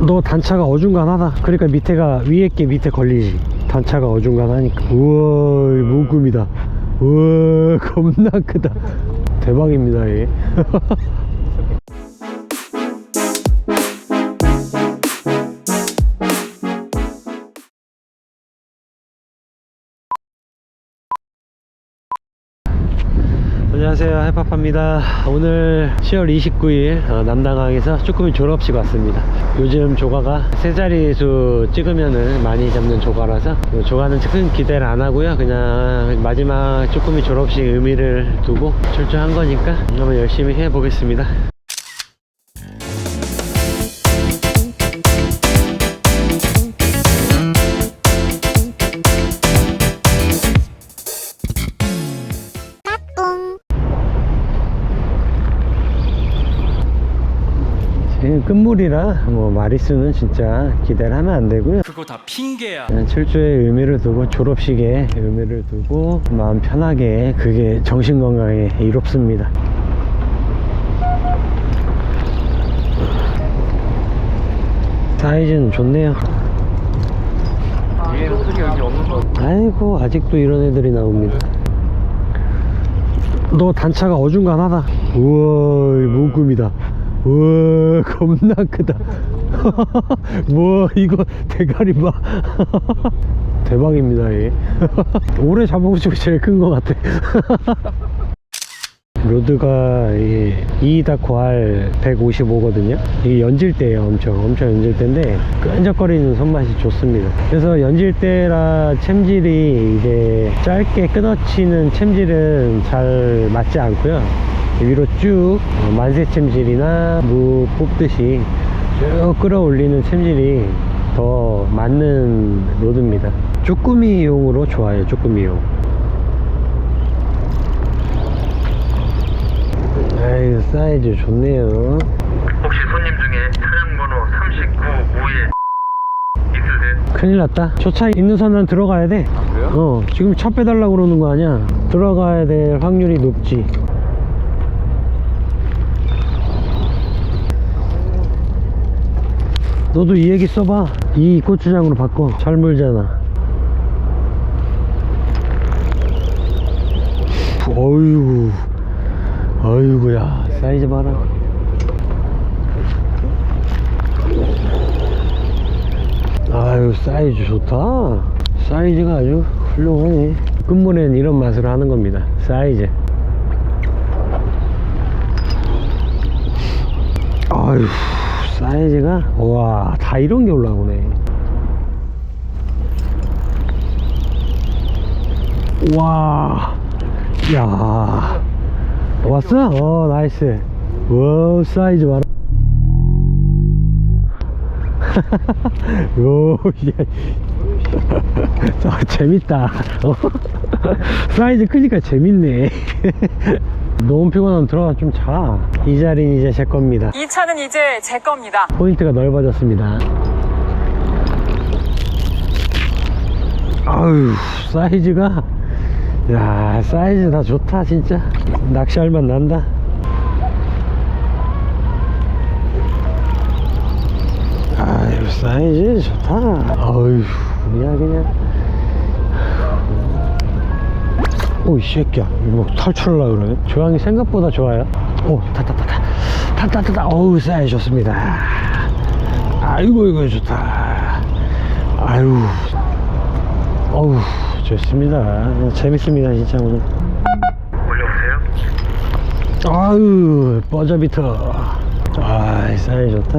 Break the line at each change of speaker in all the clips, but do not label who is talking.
너 단차가 어중간하다. 그러니까 밑에가 위에 게 밑에 걸리지. 단차가 어중간하니까. 우와 이 모금이다. 우와 겁나 크다. 대박입니다 얘 안녕하세요. 해파파입니다. 오늘 10월 29일 어, 남당항에서 쭈꾸미 졸업식 왔습니다. 요즘 조가가 세 자리 수 찍으면은 많이 잡는 조가라서 어, 조가는 큰 기대를 안 하고요. 그냥 마지막 쭈꾸미 졸업식 의미를 두고 출조한 거니까 한번 열심히 해보겠습니다 끝물이라 뭐 마리수는 진짜 기대를 하면 안 되고요
그거 다 핑계야.
출조의 의미를 두고 졸업식에 의미를 두고 마음 편하게 그게 정신 건강에 이롭습니다. 사이즈는 좋네요. 아이고 아직도 이런 애들이 나옵니다. 너 단차가 어중간하다. 우와 이 문금이다. 우와 겁나 크다. 뭐 이거 대가리 봐. 대박입니다 얘. 올해 잡아본 것 중에 제일 큰 것 같아. 로드가 2-9R 155거든요 이게 연질대예요 엄청 엄청 연질대인데 끈적거리는 손맛이 좋습니다 그래서 연질대라 챔질이 이게 짧게 끊어치는 챔질은 잘 맞지 않고요 위로 쭉 어, 만세 챔질이나 무 뽑듯이 쭉 끌어올리는 챔질이 더 맞는 로드입니다. 쭈꾸미용으로 좋아요 쭈꾸미용. 아이 사이즈 좋네요.
혹시 손님 중에 차량 번호 395에 있으세요?
큰일 났다. 저 차 있는 선은 들어가야 돼.
그래요?
어, 지금 차 빼달라고 그러는 거 아니야. 들어가야 될 확률이 높지 너도 이 얘기 써봐. 이 고추장으로 바꿔. 잘 물잖아. 어휴 어휴구야. 사이즈 봐라. 아유 사이즈 좋다. 사이즈가 아주 훌륭하네 끝물엔 이런 맛으로 하는 겁니다. 사이즈. 아유 사이즈가 와다 이런 게 올라오네 와, 야, 왔어? 어, 나이스. 와, 사이즈 봐라. 오, 야. 아, 재밌다. 어? 사이즈 크니까 재밌네. 너무 피곤하면 들어가 좀 자. 이 자리는 이제 제 겁니다.
이 차는 이제 제 겁니다.
포인트가 넓어졌습니다. 아유, 사이즈가, 야, 사이즈 다 좋다, 진짜. 낚시할 맛 난다. 아유, 사이즈 좋다. 아유, 그냥, 그냥. 오, 이 새끼야. 이거 뭐 탈출하려고 그러네. 조항이 생각보다 좋아요. 오, 타타타타. 타타타타. 어우, 사이즈 좋습니다. 아이고, 이거 좋다. 아유. 어우, 좋습니다. 재밌습니다, 진짜 오늘.
올려보세요.
아유, 버저비터. 아, 이 사이즈 좋다.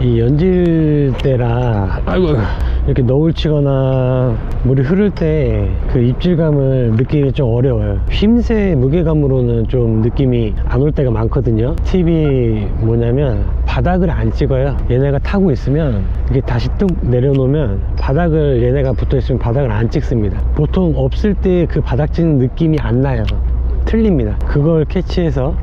이 연질대라, 아이고, 이렇게 너울 치거나 물이 흐를 때 그 입질감을 느끼기 좀 어려워요. 힘새 무게감으로는 좀 느낌이 안 올 때가 많거든요. 팁이 뭐냐면 바닥을 안 찍어요. 얘네가 타고 있으면 이게 다시 뚝 내려놓으면 바닥을 얘네가 붙어 있으면 바닥을 안 찍습니다. 보통 없을 때 그 바닥 찍는 느낌이 안 나요. 틀립니다. 그걸 캐치해서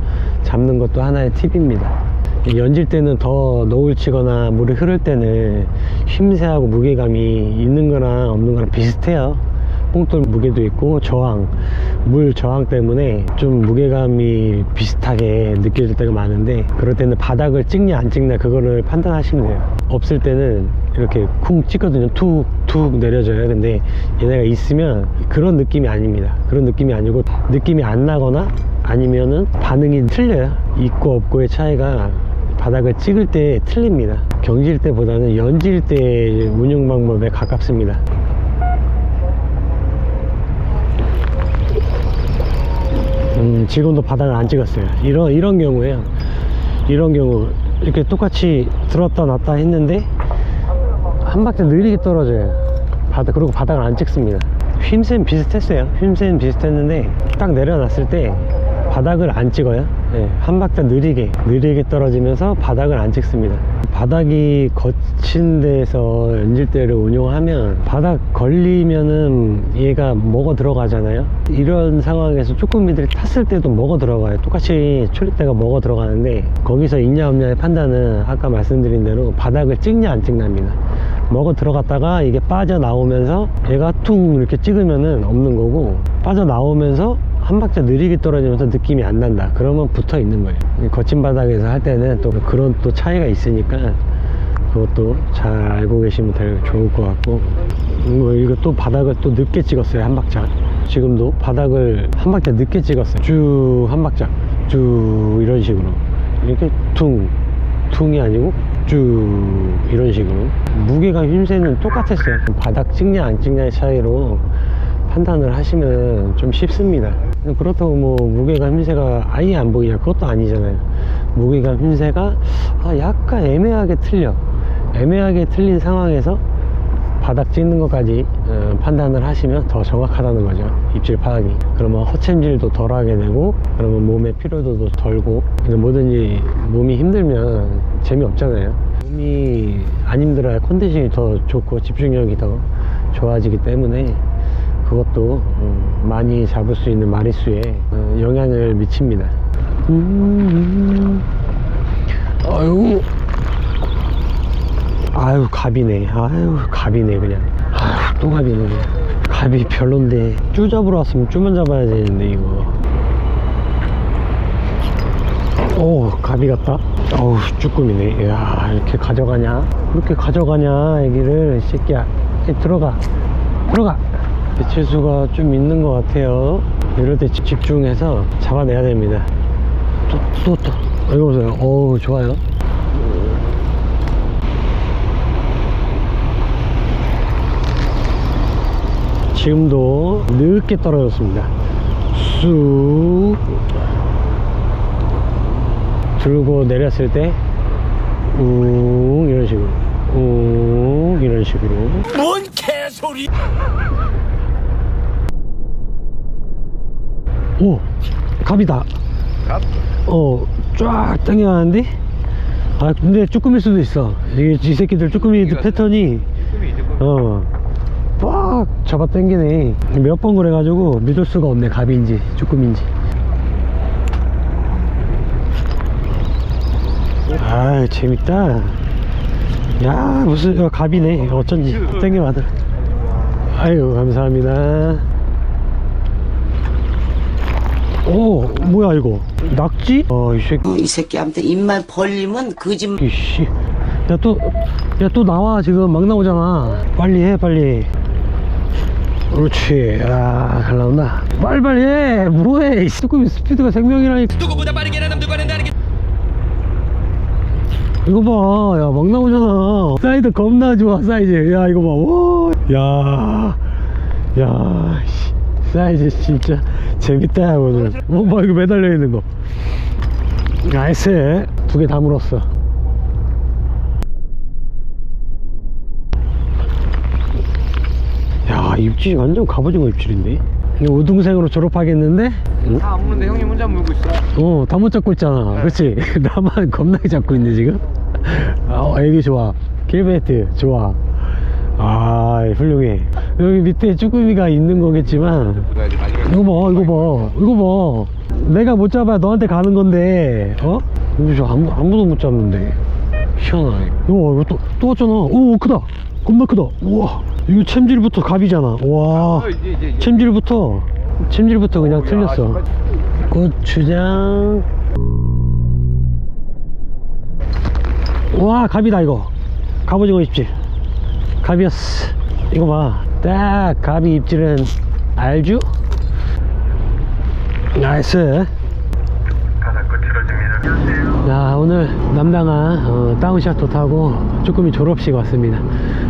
잡는 것도 하나의 팁입니다. 연질 때는 더 너울 치거나 물이 흐를 때는 힘새하고 무게감이 있는 거랑 없는 거랑 비슷해요. 뽕돌 무게도 있고 저항 물 저항 때문에 좀 무게감이 비슷하게 느껴질 때가 많은데 그럴 때는 바닥을 찍냐 안 찍냐 그거를 판단하시면 돼요. 없을 때는 이렇게 쿵 찍거든요. 툭툭 내려져요. 근데 얘네가 있으면 그런 느낌이 아닙니다. 그런 느낌이 아니고 느낌이 안 나거나 아니면은 반응이 틀려요. 있고 없고의 차이가 바닥을 찍을 때 틀립니다 경질 때보다는 연질 때 운영 방법에 가깝습니다 음, 지금도 바닥을 안 찍었어요. 이런, 이런 경우에요. 이런 경우, 이렇게 똑같이 들었다 놨다 했는데, 한 바퀴 느리게 떨어져요. 바닥, 그리고 바닥을 안 찍습니다. 휘임새는 비슷했어요. 휘임새는 비슷했는데, 딱 내려놨을 때, 바닥을 안 찍어요. 네, 한 바퀴 느리게, 느리게 떨어지면서 바닥을 안 찍습니다. 바닥이 거친 데서 연질대를 운용하면 바닥 걸리면은 얘가 먹어 들어가잖아요. 이런 상황에서 쭈꾸미들이 탔을 때도 먹어 들어가요. 똑같이 출입대가 먹어 들어가는데 거기서 있냐 없냐의 판단은 아까 말씀드린 대로 바닥을 찍냐 안 찍냐입니다. 먹어 들어갔다가 이게 빠져나오면서 얘가 퉁 이렇게 찍으면은 없는 거고 빠져나오면서 한 박자 느리게 떨어지면서 느낌이 안 난다. 그러면 붙어 있는 거예요. 이 거친 바닥에서 할 때는 또 그런 또 차이가 있으니까 그것도 잘 알고 계시면 될 좋을 것 같고. 뭐 이거 또 바닥을 또 늦게 찍었어요 한 박자. 지금도 바닥을 한 박자 늦게 찍었어요. 쭉 한 박자 쭉 이런 식으로. 이렇게 퉁 퉁이 아니고 쭉 이런 식으로. 무게감 힘새는 똑같았어요. 바닥 찍냐 안 찍냐의 차이로 판단을 하시면 좀 쉽습니다 그렇다고 뭐 무게감 힘새가 아예 안 보이냐? 그것도 아니잖아요. 무게감 힘새가 아, 약간 애매하게 틀려. 애매하게 틀린 상황에서 바닥 찍는 것까지 어, 판단을 하시면 더 정확하다는 거죠. 입질 파악이. 그러면 허챔질도 덜 하게 되고 그러면 몸의 피로도도 덜고 뭐든지 몸이 힘들면 재미없잖아요. 몸이 안 힘들어야 컨디션이 더 좋고 집중력이 더 좋아지기 때문에 그것도 음, 많이 잡을 수 있는 마리수에 어, 영향을 미칩니다. 음, 아유. 아유 갑이네. 아유 갑이네 그냥. 아유 또 갑이네 그냥. 갑이 별론데. 쭈 잡으러 왔으면 쭈만 잡아야 되는데 이거. 오 갑이 같다? 어우 쭈꾸미네. 이야 이렇게 가져가냐? 그렇게 가져가냐 애기를 이 새끼야. 이 들어가. 들어가 배치수가 좀 있는 것 같아요. 이럴 때 집- 집중해서 잡아내야 됩니다. 또 또또. 이거 보세요. 어우 좋아요. 지금도 늦게 떨어졌습니다. 쑥. 들고 내렸을 때, 웅 이런 식으로, 웅 이런 식으로.
뭔 개소리
오, 갑이다.
갑?
어, 쫙 당겨가는데. 아, 근데 쭈꾸미일 수도 있어. 이게 이 새끼들 쭈꾸미들 패턴이
쭈꾸미 쭈꾸미
어, 빡 잡아 당기네. 몇 번 그래가지고 믿을 수가 없네. 갑인지 쭈꾸미인지. 아 재밌다. 야 무슨 어, 갑이네. 어쩐지 당겨봐들. 아유 감사합니다. 오 뭐야 이거 낙지? 어이 새끼.
어, 이 새끼한테 입만 벌리면 거짓
이씨. 야, 또, 야, 또 나와. 지금 막 나오잖아. 빨리 해, 빨리. 그렇지. 아, 잘 나온다. 빨리빨리 해. 뭐해. 이 쭈꾸미 스피드가 생명이라니까.
누구보다 빠르게 나는 누구는 다르게
이거 봐. 야, 막 나오잖아. 사이즈 겁나 좋아, 사이즈. 야, 이거 봐. 와. 야. 야, 씨. 사이즈 진짜 재밌다, 야, 오늘. 뭐, 봐, 이거 매달려 있는 거. 나이스. 두 개 다 물었어. 야, 입질이 완전 갑오징어 입질인데? 우등생으로 졸업하겠는데? 응?
다 아무런데 형님 혼자 물고 있어
어, 다 못 잡고 있잖아. 그렇지? 나만 겁나게 잡고 있네, 지금? 아, 애기 좋아. 길베이트 좋아. 아, 훌륭해. 여기 밑에 쭈꾸미가 있는 거겠지만, 이거 봐, 이거 봐, 이거 봐. 내가 못 잡아야 너한테 가는 건데, 어? 이거 저 아무, 아무도 못 잡는데. 희한하네. 이거, 이거 또, 또 왔잖아. 오, 크다. 겁나 크다. 우와. 이거 챔질부터 갑이잖아. 와. 챔질부터 침질부터 그냥 틀렸어 고추장 와 갑이다 이거 갑오징어 입질 갑이었어 이거 봐딱 갑이 입질은 알죠? 나이스. 야 오늘 남당아 어, 다운샷도 타고 쭈꾸미 졸업식 왔습니다.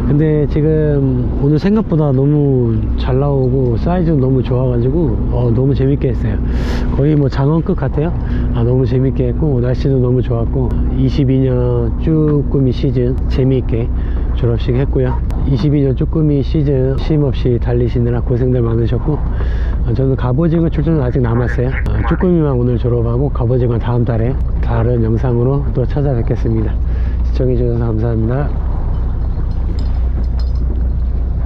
근데 지금 오늘 생각보다 너무 잘 나오고 사이즈는 너무 좋아가지고 어, 너무 재밌게 했어요 거의 뭐 장원급 같아요. 아, 너무 재밌게 했고 날씨도 너무 좋았고 22년 쭈꾸미 시즌 재미있게 졸업식 했고요. 22년 쭈꾸미 시즌 쉼 없이 달리시느라 고생들 많으셨고 어, 저는 갑오징어 출전은 아직 남았어요. 어, 쭈꾸미만 오늘 졸업하고 갑오징어 다음 달에 다른 영상으로 또 찾아뵙겠습니다. 시청해주셔서 감사합니다